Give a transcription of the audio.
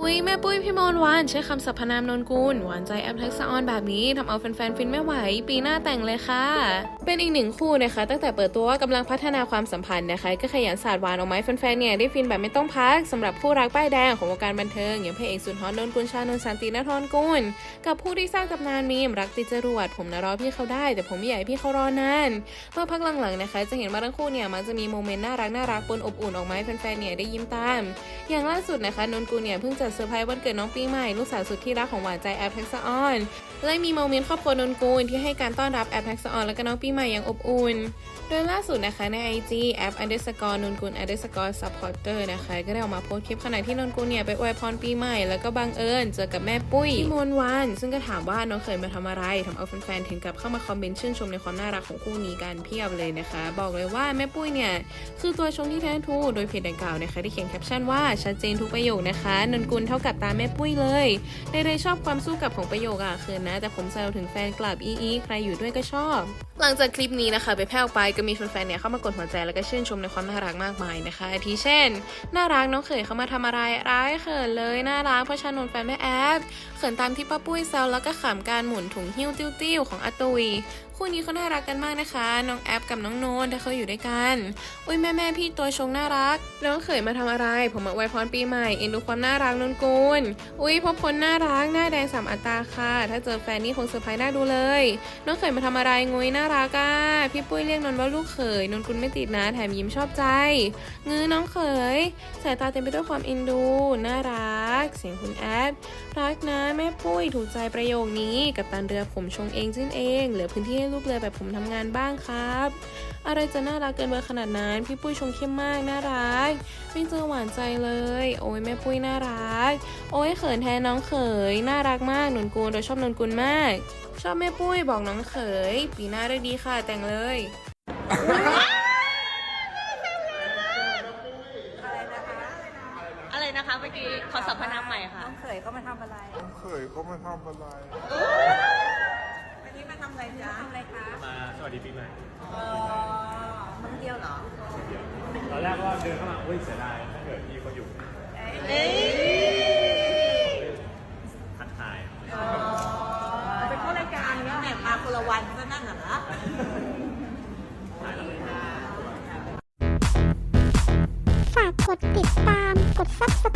อุ้ยแม่ปุ้ยพี่มนวานใช้คำสรรพนามนนกุลหวานใจแอปทักษะออนแบบนี้ทำเอาแฟนๆฟินไม่ไหว ปีหน้าแต่งเลยค่ะ เป็นอีกหนึ่งคู่นะคะ ตั้งแต่เปิดตัวว่ากำลังพัฒนาความสัมพันธ์นะคะ ก็ขยันสาดหวานออกมาให้แฟนๆเนี่ยได้ฟินแบบไม่ต้องพักสำหรับคู่รักป้ายแดงของวงการบันเทิง อย่างพระเอกสุดฮอตนนกุลชานนสันตินทรกุลกับผู้ที่สร้างตำนานมีมรักติจรวดผมนะรอพี่เขาได้ แต่ผมไม่อยากให้พี่เขารอนานเมื่อพักหลังๆนะคะ จะเห็นว่าทั้งคู่เนี่ยมักจะมีโมเมนต์น่ารักน่ารักปนอบอุ่นออกมาให้แฟนๆเนี่ยได้ยิ้มตาม อย่างล่าสุดนะคะนนกุลเนี่ยเพิ่งจัดเซอร์ไพรส์วันเกิดน้องปีใหม่ ลูกสาวสุดที่รักของหวานใจแอปแท็กซ์ออนและมีโมเมนต์ครอบครัวนนกุลที่ให้การต้อนรับแอปแท็กซ์ออนและก็น้องปีใหม่อย่างอบอุ่นโดยล่าสุดนะคะใน IG แอป underscore นนกุล underscore supporter นะคะ ก็ได้ออกมาโพสคลิปขณะที่นนกุลเนี่ยไปอวยพรปีใหม่ แล้วก็บังเอิญเจอกับแม่ปุ้ยพี่มนต์วัน ซึ่งก็ถามว่าน้องเคยมาทำอะไรทำเอาแฟนๆถึงกับเข้ามาคอมเมนต์ชื่นชมในความน่ารักของคู่นี้กันเพียบเลยนะคะ บอกเลยว่าแม่ปุ้ยเนี่ยคือตัวชงที่แท้ทูโดยเพจดังกล่าวนะคะที่เขียนแคปชั่นว่าชัดเจนทุกประโยคนะคะนนกุลเท่ากับตาแม่ปุ้ยเลยในเลยชอบความสู้กับของประโยคอะคือนะ แต่ผมแซวถึงแฟนกลับอีอีใครอยู่ด้วยก็ชอบ หลังจากคลิปนี้นะคะไปแพร่ออกไปก็มีแฟนๆเนี่ยเข้ามากดหัวใจแล้วก็ชื่นชมในความน่ารักมากมายนะคะอาทิเช่น น่ารักน้องเขยเข้ามาทำอะไรร้ายเขินเลยน่ารักเพราะชานนแฟนแม่แอฟเขินตามที่ป้าปุ้ยแซวแล้วก็ขำการหมุนถุงหิ้วติ้วๆของอาตุยคู่นี้เขาน่ารักกันมากนะคะ น้องแอปกับน้องโนนถ้าเขาอยู่ด้วยกัน อุ้ยแม่แม่พี่ตัวชงน่ารัก น้องเขยมาทำอะไร ผมมาอวพรปีใหม่เอ็นดูความน่ารักนนกุลอุ้ยพบพลน่ารักหน้าแดงสามอัตราค่ะ ถ้าเจอแฟนนี่คงเซอร์ไพรส์น่าดูเลย น้องเขยมาทำอะไรงุยน่ารักอะพี่ปุ้ยเรียกนนว่าลูกเขยนนกุลไม่ติดนะแถมยิ้มชอบใจงื้อน้องเขยสายตาเต็มไปด้วยความเอ็นดูน่ารัก เสียงคุณแอปรักนะแม่ปุ้ยถูกใจประโยคนี้กับตันเรือผมชงเองจิ้นเอง เหลือพื้นที่ให้ลูกเรือแบบผมทำงานบ้างครับ อะไรจะน่ารักเกินเบอร์ขนาดนั้น พี่ปุ้ยชงเข้มมากน่ารัก ไม่เจอหวานใจเลย โอ้ยแม่ปุ้ยน่ารัก โอ้ยเขินแทนน้องเขยน่ารักมากนนกุลเราชอบนนกุลมาก ชอบแม่ปุ้ยบอกน้องเขย ปีหน้าได้ดีค่ะแต่งเลย อะไรนะคะเมื่อกี้ขอสรรพนามใหม่ค่ะ น้องเขยเขามาทำอะไรเคยเขามาทำอะไร วันนี้มาทำอะไรจ๊ะทำอะไรคะมาสวัสดีปีใหม่อ๋อมาคนเดียวเหรอตอนแรกว่าเดินเข้ามาอุ้ยเสียดายถ้าเกิดพี่เขาอยู่เอ้ยทักทายเป็นผู้รายการเนี้ยแหมมาคนละวันซะนั่นน่ะเหรอฝากกดติดตาม กด subscribe